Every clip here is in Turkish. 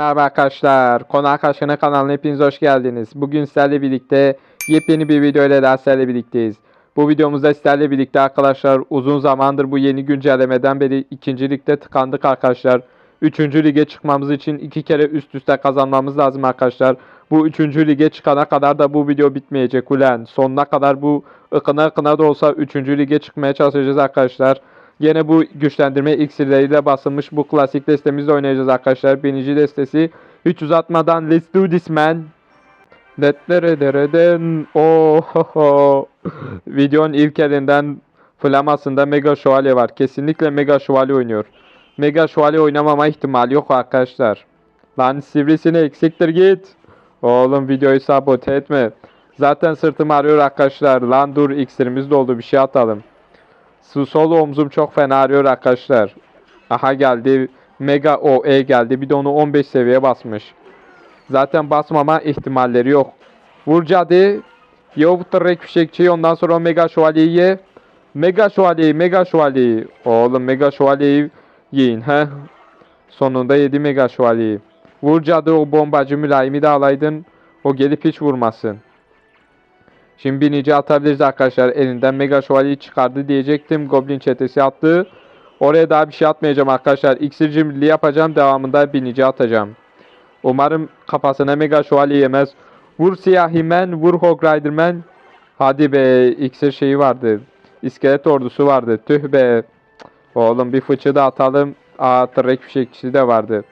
merhaba arkadaşlar. Konu Arkadaşlarına kanalına hepiniz hoş geldiniz. Bugün sizlerle birlikte yepyeni bir video ile daha sizlerle birlikteyiz. Bu videomuzda sizlerle birlikte arkadaşlar uzun zamandır bu yeni güncellemeden beri ikinci ligde tıkandık arkadaşlar. Üçüncü lige çıkmamız için iki kere üst üste kazanmamız lazım arkadaşlar. Bu üçüncü lige çıkana kadar da bu video bitmeyecek ulan. Sonuna kadar bu ıkına ıkına da olsa üçüncü lige çıkmaya çalışacağız arkadaşlar. Yine bu güçlendirme iksirleriyle basılmış bu klasik destemizle oynayacağız arkadaşlar. Birinci destesi. Hiç uzatmadan let's do this man. Detlereden oho. Videonun ilk elinden flamasında Mega Şövalye var. Kesinlikle Mega Şövalye oynuyor. Mega Şövalye oynamama ihtimali yok arkadaşlar. Lan sivrisine eksiktir git. Oğlum videoyu sabote etme. Zaten sırtım ağrıyor arkadaşlar. Lan dur iksirimiz doldu bir şey atalım. Sol omzum çok fena ağrıyor arkadaşlar. Aha geldi. Mega OE geldi. Bir de onu 15 seviyeye basmış. Zaten basmama ihtimalleri yok. Vur cadı. Yovutturrek fişekçi. Ondan sonra o Mega Şövalyeyi ye. Mega Şövalyeyi, Mega Şövalyeyi. Oğlum Mega Şövalyeyi yiyin. He. Sonunda yedi Mega Şövalyeyi. Vur cadı o bombacı mülayimi de alaydın. O gelip hiç vurmasın. Şimdi binici atabiliriz arkadaşlar. Elinden Mega Şövalyeyi çıkardı diyecektim. Goblin çetesi attı. Oraya daha bir şey atmayacağım arkadaşlar. İksir cimriliği yapacağım. Devamında binici atacağım. Umarım kafasına Mega Şövalye yemez. Vur Siyahimen, vur Hog Riderman. Hadi be, iksir şeyi vardı. İskelet ordusu vardı. Tüh be. Oğlum bir fıçı da atalım. Aa, tırrek fişekçisi de vardı.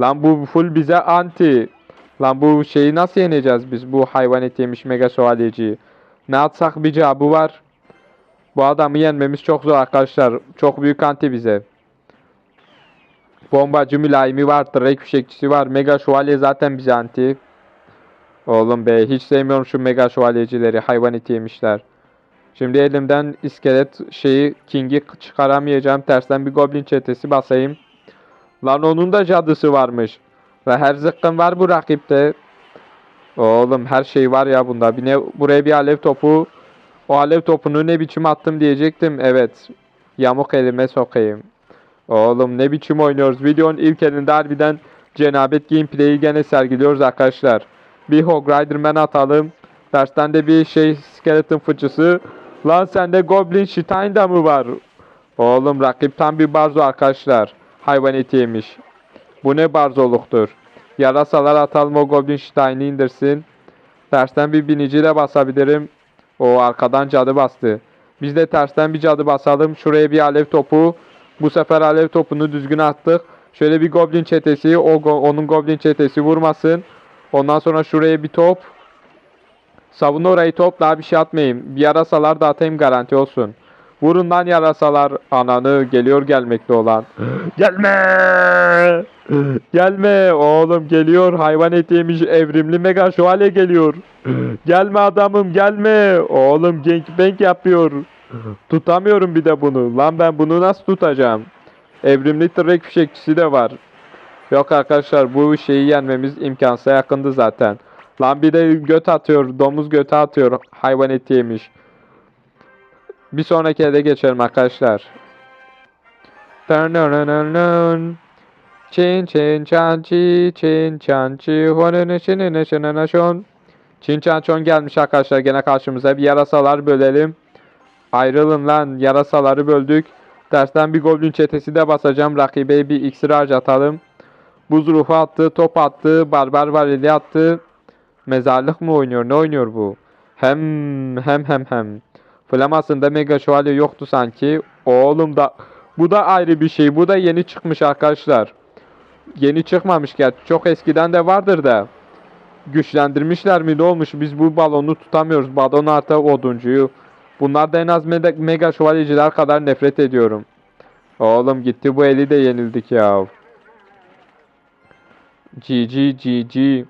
Lan bu full bize anti. Lan bu şeyi nasıl yeneceğiz biz bu hayvan eti yemiş mega şövalyeciyi? Ne atsak bir cevabı var. Bu adamı yenmemiz çok zor arkadaşlar. Çok büyük anti bize. Bombacı mülayimi var. Drake fişekçisi var. Mega şövalye zaten bize anti. Oğlum be hiç sevmiyorum şu mega şövalyecileri. Hayvan eti yemişler. Şimdi elimden iskelet şeyi King'i çıkaramayacağım. Tersten bir goblin çetesi basayım. Lan onun da cadısı varmış. Ve her zıkkın var bu rakipte. Oğlum her şey var ya bunda. Bir ne, buraya bir alev topu. O alev topunu ne biçim attım diyecektim. Evet. Yamuk elime sokayım. Oğlum ne biçim oynuyoruz. Videonun ilk elinde harbiden cenabet gameplay'i gene sergiliyoruz arkadaşlar. Bir Hog Riderman atalım. Tersten de bir şey skeleton fıçısı. Lan sende Goblin Stein da mı var? Oğlum rakip tam bir barzo arkadaşlar. Hayvan eti yemiş. Bu ne barzoluktur. Yarasalar atalım o Goblin Stein'i indirsin. Tersten bir biniciyle basabilirim. O arkadan cadı bastı. Biz de tersten bir cadı basalım. Şuraya bir alev topu. Bu sefer alev topunu düzgün attık. Şöyle bir Goblin çetesi. O onun Goblin çetesi vurmasın. Ondan sonra şuraya bir top. Savun orayı top. Daha bir şey atmayayım. Bir yarasalar da atayım garanti olsun. Vurun lan yarasalar. Ananı geliyor gelmekte olan. Gelme! Gelme oğlum geliyor. Hayvan eti yemiş evrimli mega şövalye geliyor. gelme adamım gelme. Oğlum gangbang yapıyor. Tutamıyorum bir de bunu. Lan ben bunu nasıl tutacağım? Evrimli tırrek fişekçisi de var. Yok arkadaşlar bu şeyi yenmemiz imkansıza yakındı zaten. Lan bir de göt atıyor. Domuz götü atıyor. Hayvan eti yemiş. Bir sonraki elde geçelim arkadaşlar. Dön Çin çin çan çi çin çan çi honene şinene şinene şon. Çin çan çon gelmiş arkadaşlar gene karşımıza bir yarasalar bölelim. Ayrılın lan yarasaları böldük. Dersten bir goblin çetesi de basacağım. Rakibe bir iksir harcatalım. Buz ruhu attı, top attı, barbar varili attı. Mezarlık mı oynuyor? Ne oynuyor bu? Hem hem hem hem. Flamasında mega şövalye yoktu sanki. Oğlum da bu da ayrı bir şey. Bu da yeni çıkmış arkadaşlar. Yeni çıkmamış gerçi. Çok eskiden de vardır da. Güçlendirmişler mi ne olmuş? Biz bu balonu tutamıyoruz. Balon artı oduncuyu. Bunlar da en az mega, şövalyeciler kadar nefret ediyorum. Oğlum gitti bu eli de yenildik ya. GG GG.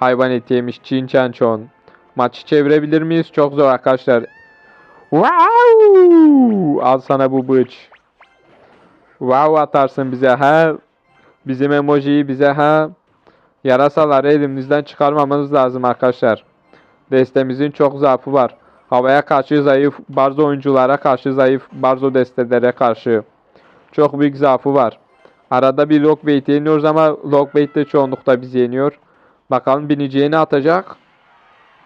Hayvan eti yemiş Çin Çançon. Maçı çevirebilir miyiz? Çok zor arkadaşlar. Wow! Al sana bu bıç. Wow atarsın bize ha. Bizim emojiyi bize ha. Yarasaları elimizden çıkarmamamız lazım arkadaşlar. Destemizin çok zaafı var. Havaya karşı zayıf, barzo oyunculara karşı zayıf, barzo destelere karşı. Çok büyük zaafı var. Arada bir Lockbait yeniyoruz ama Lockbait de çoğunlukla bizi yeniyor. Bakalım bineceğini atacak.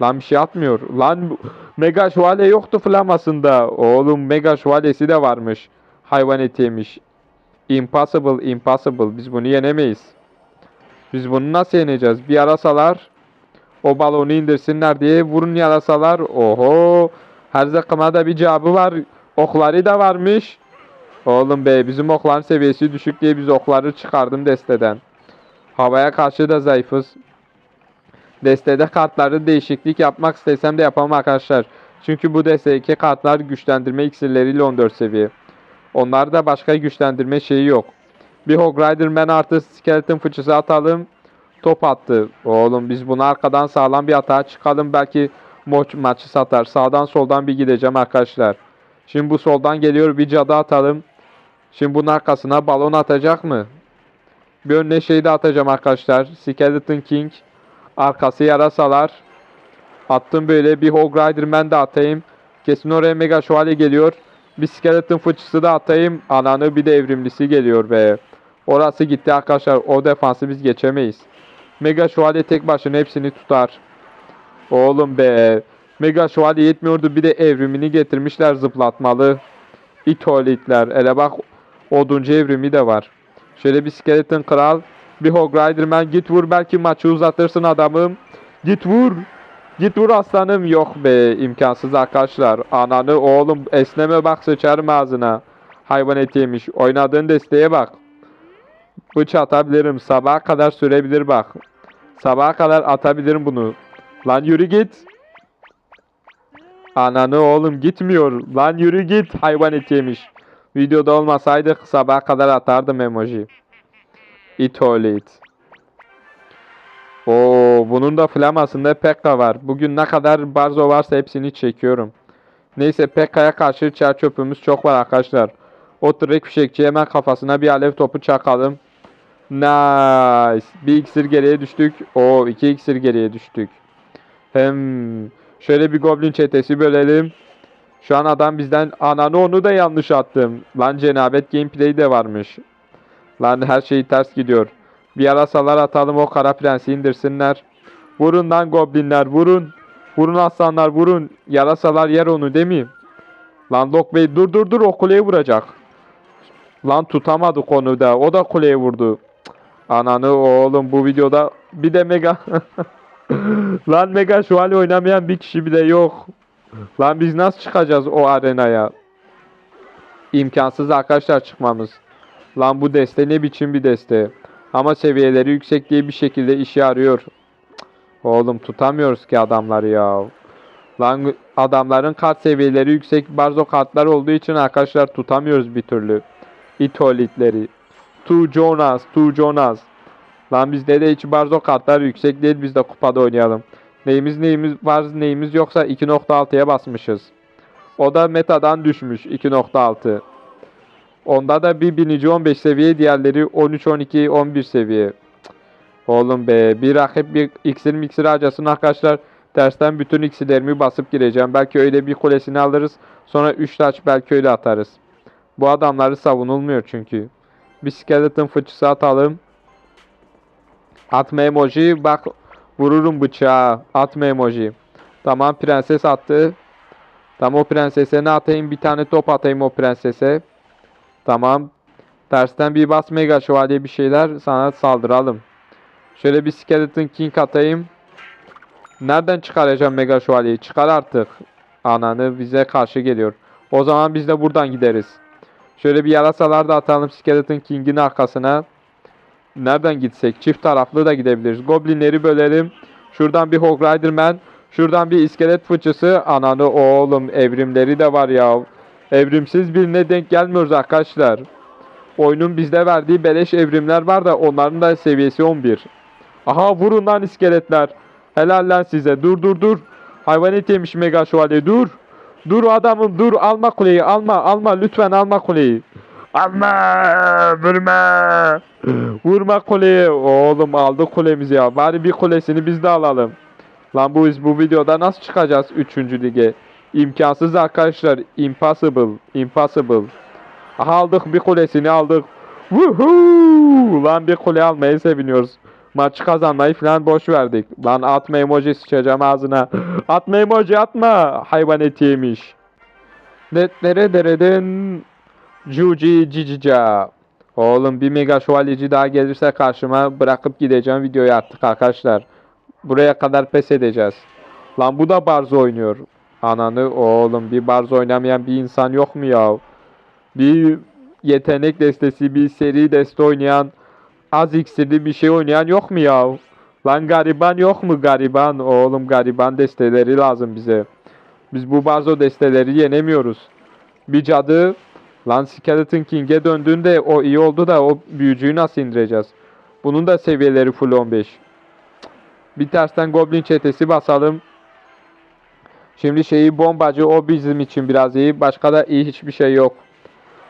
Lan bir şey atmıyor. Lan Mega Şövalye yoktu flamasında. Oğlum Mega Şövalyesi de varmış. Hayvan etiymiş. Impossible, impossible. Biz bunu yenemeyiz. Biz bunu nasıl yeneceğiz? Bir yarasalar o balonu indirsinler diye vurun yarasalar. Oho. Her zakıma da bir cevabı var. Okları da varmış. Oğlum be bizim okların seviyesi düşük diye biz okları çıkardım desteden. Havaya karşı da zayıfız. Destede kartları değişiklik yapmak istesem de yapamam arkadaşlar. Çünkü bu destedeki kartlar güçlendirme iksirleriyle 14 seviye. Onlarda başka güçlendirme şeyi yok. Bir Hog Riderman artı Skeleton fıçısı atalım. Top attı. Oğlum biz bunu arkadan sağlam bir atağa çıkalım. Belki maç, maçı satar. Sağdan soldan bir gideceğim arkadaşlar. Şimdi bu soldan geliyor. Bir cadı atalım. Şimdi bunun arkasına balon atacak mı? Bir önüne şey de atacağım arkadaşlar. Skeleton King. Arkası yarasalar. Attım böyle bir Hog Riderman de atayım. Kesin oraya Mega Şövalye geliyor. Bir Skeleton fıçısı da atayım. Ananı bir de evrimlisi geliyor be. Orası gitti arkadaşlar. O defansı biz geçemeyiz. Mega Şövalye tek başına hepsini tutar. Oğlum be. Mega Şövalye yetmiyordu. Bir de evrimini getirmişler zıplatmalı. İtolitler. Ele bak oduncu evrimi de var. Şöyle bir Kral. Bir Hog Riderman. Git vur belki maçı uzatırsın adamım. Git vur. Git vur aslanım. Yok be imkansız arkadaşlar. Ananı oğlum esneme bak sıçarım ağzına. Hayvan eti yemiş. Oynadığın desteğe bak. Bıç atabilirim. Sabaha kadar sürebilir bak. Sabaha kadar atabilirim bunu. Lan yürü git. Ananı oğlum gitmiyor. Lan yürü git. Hayvan eti yemiş. Videoda olmasaydık sabaha kadar atardım emoji. It oğlu it. Oo, bunun da flamasında Pekka var. Bugün ne kadar barzo varsa hepsini çekiyorum. Neyse Pekka'ya karşı çer çöpümüz çok var arkadaşlar. O direkt fişekçi hemen kafasına bir alev topu çakalım. Nice. Bir iksir geriye düştük. O iki iksir geriye düştük. Hem şöyle bir goblin çetesi bölelim. Şu an adam bizden ananı onu da yanlış attım. Lan cenabet gameplay de varmış. Lan her şey ters gidiyor. Bir yarasalar atalım o kara prensi indirsinler. Vurun lan goblinler vurun. Vurun aslanlar vurun. Yarasalar yer onu mi? Lan Lok Bey dur dur dur o kuleye vuracak. Lan tutamadık onu da. O da kuleye vurdu. Ananı oğlum bu videoda bir de mega Lan mega şu hali oynamayan bir kişi bile yok. Lan biz nasıl çıkacağız o arenaya? İmkansız arkadaşlar çıkmamız. Lan bu deste ne biçim bir deste. Ama seviyeleri yüksek diye bir şekilde işe yarıyor. Cık, Oğlum tutamıyoruz ki adamları ya. Lan adamların kart seviyeleri yüksek barzo kartlar olduğu için arkadaşlar tutamıyoruz bir türlü. İtolitleri. Tu Jonas, Tu Jonas. Lan bizde de hiç barzo kartlar yüksek değil biz de kupada oynayalım. Neyimiz neyimiz var neyimiz yoksa 2.6'ya basmışız. O da metadan düşmüş 2.6. Onda da bir binici 15 seviye diğerleri 13, 12, 11 seviye. Oğlum be bir rakip bir iksir miksir harcasın arkadaşlar. Tersten bütün iksirlerimi basıp gireceğim. Belki öyle bir kulesini alırız. Sonra 3 taç belki öyle atarız. Bu adamları savunulmuyor çünkü. Bir skeleton fıçısı atalım. Atma emoji. Bak vururum bıçağı. Atma emoji. Tamam prenses attı. Tamam o prensese ne atayım? Bir tane top atayım o prensese. Tamam. Tersten bir bas mega şövalye bir şeyler sana saldıralım. Şöyle bir skeleton king atayım. Nereden çıkaracağım mega şövalyeyi? Çıkar artık. Ananı bize karşı geliyor. O zaman biz de buradan gideriz. Şöyle bir yarasalar da atalım skeleton king'in arkasına. Nereden gitsek? Çift taraflı da gidebiliriz. Goblinleri bölelim. Şuradan bir Hog Riderman. Şuradan bir iskelet fıçısı. Ananı oğlum evrimleri de var ya. Evrimsiz birine denk gelmiyoruz arkadaşlar. Oyunun bizde verdiği beleş evrimler var da onların da seviyesi 11. Aha vurun lan iskeletler. Helal lan size. Dur dur dur. Hayvanet yemiş mega şövalye dur. Dur adamım dur alma kuleyi alma alma lütfen alma kuleyi. Alma vurma. Vurma kuleyi. Oğlum aldı kulemizi ya. Bari bir kulesini biz de alalım. Lan bu biz bu videoda nasıl çıkacağız 3. lige? İmkansız arkadaşlar. Impossible. Impossible. Aha aldık bir kulesini aldık. Woohoo! Lan bir kule almaya seviniyoruz. Maçı kazanmayı falan boş verdik. Lan atma emoji sıçacağım ağzına. Atma emoji atma. Hayvan etiymiş. Netlere dereden Cuci cicica. Oğlum bir mega şövalyeci daha gelirse karşıma bırakıp gideceğim videoyu artık arkadaşlar. Buraya kadar pes edeceğiz. Lan bu da barzo oynuyor. Ananı oğlum bir barzo oynamayan bir insan yok mu ya? Bir yetenek destesi, bir seri deste oynayan, az iksirli bir şey oynayan yok mu ya? Lan gariban yok mu gariban? Oğlum gariban desteleri lazım bize. Biz bu barzo desteleri yenemiyoruz. Bir cadı Lan Skeleton King'e döndüğünde o iyi oldu da o büyücüyü nasıl indireceğiz? Bunun da seviyeleri full 15. Cık. Bir tersten Goblin çetesi basalım. Şimdi şeyi bombacı o bizim için biraz iyi. Başka da iyi hiçbir şey yok.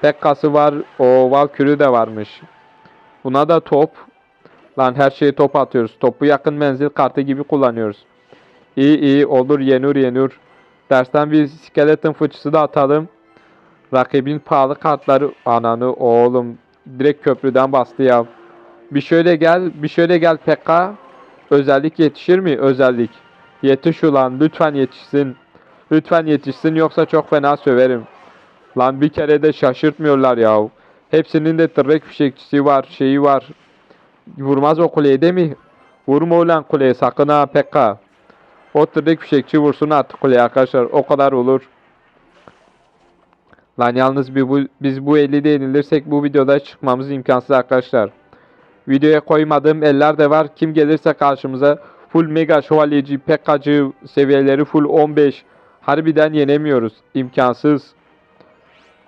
Pekkası var. O Valkyrie de varmış. Buna da top. Lan her şeyi top atıyoruz. Topu yakın menzil kartı gibi kullanıyoruz. İyi iyi olur yenur yenur. Dersten bir skeleton fıçısı da atalım. Rakibin pahalı kartları ananı oğlum direkt köprüden bastı ya. Bir şöyle gel, bir şöyle gel PK. Özellik yetişir mi? Özellik. Yetiş ulan lütfen yetişsin. Lütfen yetişsin yoksa çok fena söverim. Lan bir kere de şaşırtmıyorlar ya. Hepsinin de tırrek fişekçisi var, şeyi var. Vurmaz o kuleye değil mi? Vurma ulan kuleye sakın ha PK. O tırrek fişekçi vursun artık kuleye arkadaşlar. O kadar olur. Lan yalnız bir bu, biz bu 50'de yenilirsek bu videoda çıkmamız imkansız arkadaşlar. Videoya koymadığım eller de var. Kim gelirse karşımıza full mega şövalyeci, pekkacı seviyeleri full 15. Harbiden yenemiyoruz. İmkansız.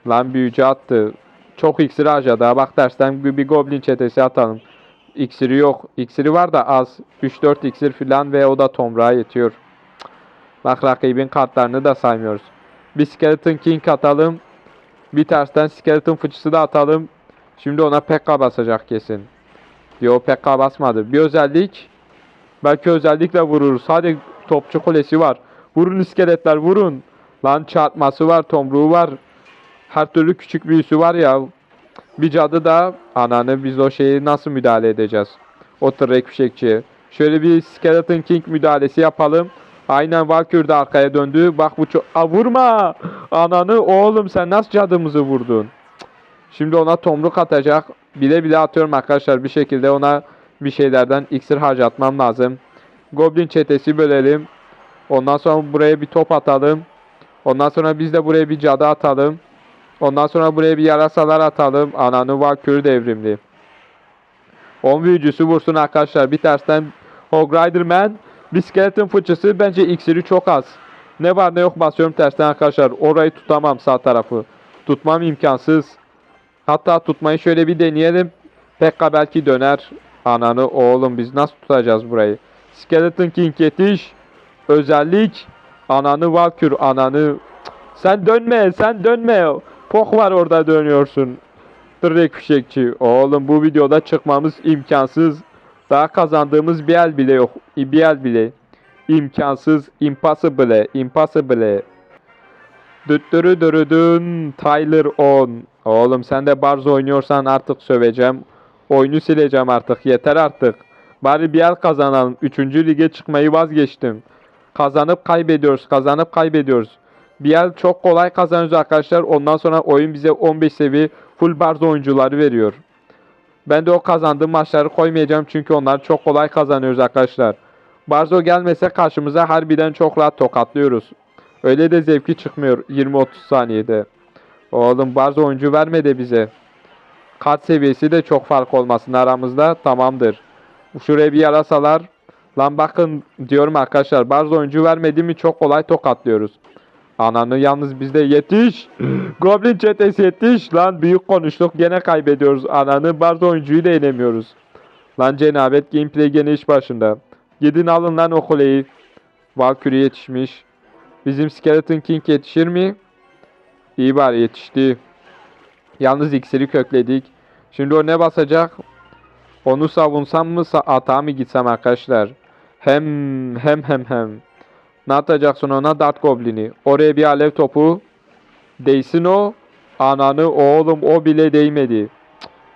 Lan büyücü attı. Çok iksiri harcadı. Bak dersten bir, goblin çetesi atalım. İksiri yok. İksiri var da az. 3-4 iksir falan ve o da tomrağa yetiyor. Bak rakibin kartlarını da saymıyoruz. Bir Skeleton King atalım. Bir tersten skeleton fıçısı da atalım. Şimdi ona PK basacak kesin. Diyor PK basmadı. Bir özellik. Belki özellikle vururuz. Hadi topçu kulesi var. Vurun iskeletler vurun. Lan çarpması var, tomruğu var. Her türlü küçük büyüsü var ya. Bir cadı da ananı biz o şeyi nasıl müdahale edeceğiz? O tırrek fişekçiye. Şöyle bir Skeleton King müdahalesi yapalım. Aynen Valkyrie de arkaya döndü. Bak bu çok... Vurma! Ananı oğlum sen nasıl cadımızı vurdun? Şimdi ona tomruk atacak. Bile bile atıyorum arkadaşlar. Bir şekilde ona bir şeylerden iksir harcatmam lazım. Goblin çetesi bölelim. Ondan sonra buraya bir top atalım. Ondan sonra biz de buraya bir cadı atalım. Ondan sonra buraya bir yarasalar atalım. Ananı Valkyrie devrimli. 10 büyücüsü vursun arkadaşlar. Bir tersten Hog Riderman. Bir skeleton fıçısı bence iksiri çok az. Ne var ne yok basıyorum tersten arkadaşlar. Orayı tutamam sağ tarafı. Tutmam imkansız. Hatta tutmayı şöyle bir deneyelim. Pekka belki döner. Ananı oğlum biz nasıl tutacağız burayı? Skeleton King yetiş. Özellik. Ananı Valkür ananı. Sen dönme sen dönme. Pok var orada dönüyorsun. Direkt fişekçi. Oğlum bu videoda çıkmamız imkansız. Daha kazandığımız bir el bile yok. Bir el bile. İmkansız. Impossible. Impossible. Düttürü dürüdün. Tyler 10. Oğlum sen de barz oynuyorsan artık söveceğim. Oyunu sileceğim artık. Yeter artık. Bari bir el kazanalım. Üçüncü lige çıkmayı vazgeçtim. Kazanıp kaybediyoruz. Kazanıp kaybediyoruz. Bir el çok kolay kazanıyoruz arkadaşlar. Ondan sonra oyun bize 15 seviye full barz oyuncuları veriyor. Ben de o kazandığım maçları koymayacağım çünkü onlar çok kolay kazanıyoruz arkadaşlar. Barzo gelmese karşımıza harbiden çok rahat tokatlıyoruz. Öyle de zevki çıkmıyor 20-30 saniyede. Oğlum Barzo oyuncu verme de bize. Kart seviyesi de çok fark olmasın aramızda tamamdır. Şuraya bir yarasalar. Lan bakın diyorum arkadaşlar Barzo oyuncu vermedi mi çok kolay tokatlıyoruz. Ananı yalnız bizde yetiş. Goblin çetesi yetiş. Lan büyük konuştuk gene kaybediyoruz. Ananı Barzo oyuncuyu da yenemiyoruz. Lan cenabet gameplay gene iş başında. Gidin alın lan o kuleyi. Valkyrie yetişmiş. Bizim Skeleton King yetişir mi? İyi bari yetişti. Yalnız iksiri kökledik. Şimdi o ne basacak? Onu savunsam mı atağa mı gitsem arkadaşlar? Hem hem hem hem. Ne atacaksın ona? Dart Goblin'i. Oraya bir alev topu. Değsin o. Ananı oğlum o bile değmedi.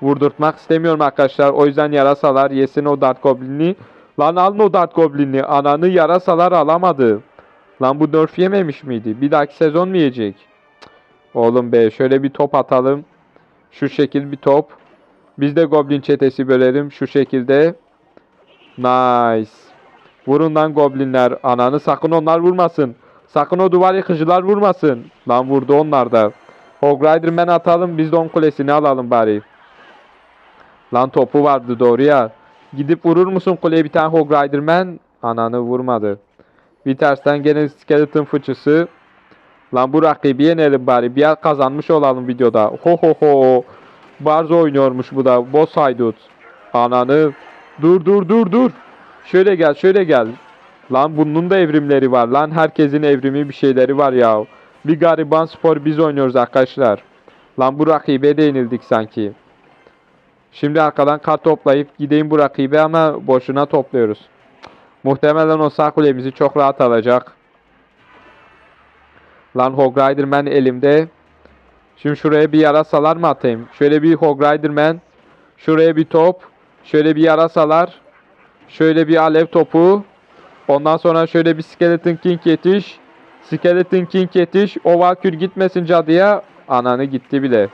Vurdurtmak istemiyorum arkadaşlar. O yüzden yarasalar yesin o Dart Goblin'i. Lan alın o Dart Goblin'i. Ananı yarasalar alamadı. Lan bu nerf yememiş miydi? Bir dahaki sezon mu yiyecek? Oğlum be şöyle bir top atalım. Şu şekil bir top. Biz de Goblin çetesi bölelim şu şekilde. Nice. Vurun lan Goblinler. Ananı sakın onlar vurmasın. Sakın o duvar yıkıcılar vurmasın. Lan vurdu onlar da. Hog Riderman atalım biz de on kulesini alalım bari. Lan topu vardı doğru ya. Gidip vurur musun kuleye bir tane Hog Riderman? Ananı vurmadı. Bir tersten gene skeleton fıçısı. Lan bu rakibi yenelim bari. Bir kazanmış olalım videoda. Ho ho ho. Barzo oynuyormuş bu da. Boss haydut. Ananı. Dur dur dur dur. Şöyle gel şöyle gel. Lan bunun da evrimleri var. Lan herkesin evrimi bir şeyleri var ya. Bir gariban spor biz oynuyoruz arkadaşlar. Lan bu rakibe de sanki. Şimdi arkadan kart toplayıp gideyim bu rakibe ama boşuna topluyoruz. Muhtemelen o sağ kulemizi çok rahat alacak. Lan Hog Riderman elimde. Şimdi şuraya bir yarasalar mı atayım? Şöyle bir Hog Riderman. Şuraya bir top. Şöyle bir yarasalar. Şöyle bir alev topu. Ondan sonra şöyle bir Skeleton King yetiş. Skeleton King yetiş. O Valkür gitmesin cadıya. Ananı gitti bile.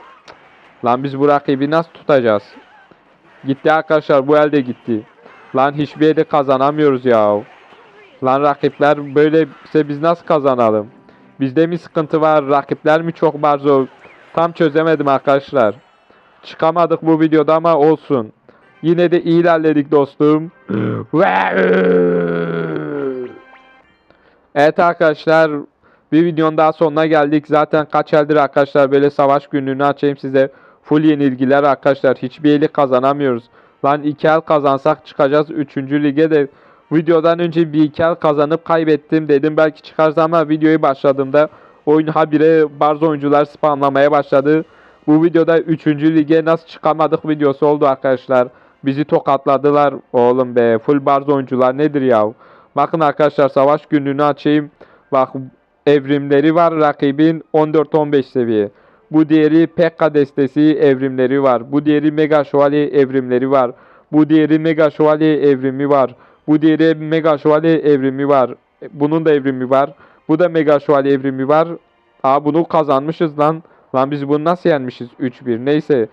Lan biz bu rakibi nasıl tutacağız? Gitti arkadaşlar bu elde gitti. Lan hiçbir yerde kazanamıyoruz ya. Lan rakipler böyleyse biz nasıl kazanalım? Bizde mi sıkıntı var? Rakipler mi çok barzo? Tam çözemedim arkadaşlar. Çıkamadık bu videoda ama olsun. Yine de ilerledik dostum. evet arkadaşlar bir videonun daha sonuna geldik. Zaten kaç eldir arkadaşlar böyle savaş günlüğünü açayım size. Full yenilgiler arkadaşlar. Hiçbir eli kazanamıyoruz. Lan iki el kazansak çıkacağız 3. lige de. Videodan önce bir iki el kazanıp kaybettim dedim belki çıkarız ama videoyu başladığımda oyun habire bazı oyuncular spamlamaya başladı. Bu videoda 3. lige nasıl çıkamadık videosu oldu arkadaşlar. Bizi tokatladılar. Oğlum be full barz oyuncular nedir ya? Bakın arkadaşlar savaş günlüğünü açayım. Bak evrimleri var rakibin 14-15 seviye. Bu diğeri Pekka destesi evrimleri var. Bu diğeri Mega Şövalye evrimleri var. Bu diğeri Mega Şövalye evrimi var. Bu diğeri Mega Şövalye evrimi var. Bunun da evrimi var. Bu da Mega Şövalye evrimi var. Aa bunu kazanmışız lan. Lan biz bunu nasıl yenmişiz? 3-1. Neyse.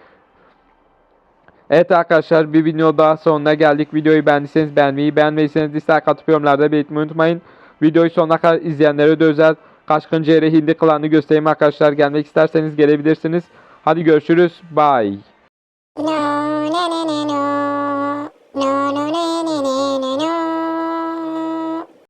Evet arkadaşlar bir video daha sonuna geldik. Videoyu beğendiyseniz beğenmeyi, beğenmediyseniz dislike atıp yorumlarda belirtmeyi unutmayın. Videoyu sonuna kadar izleyenlere de özel Kaşkın Ceyre Hindi klanını göstereyim arkadaşlar. Gelmek isterseniz gelebilirsiniz. Hadi görüşürüz. Bye. No, no, no, no, no.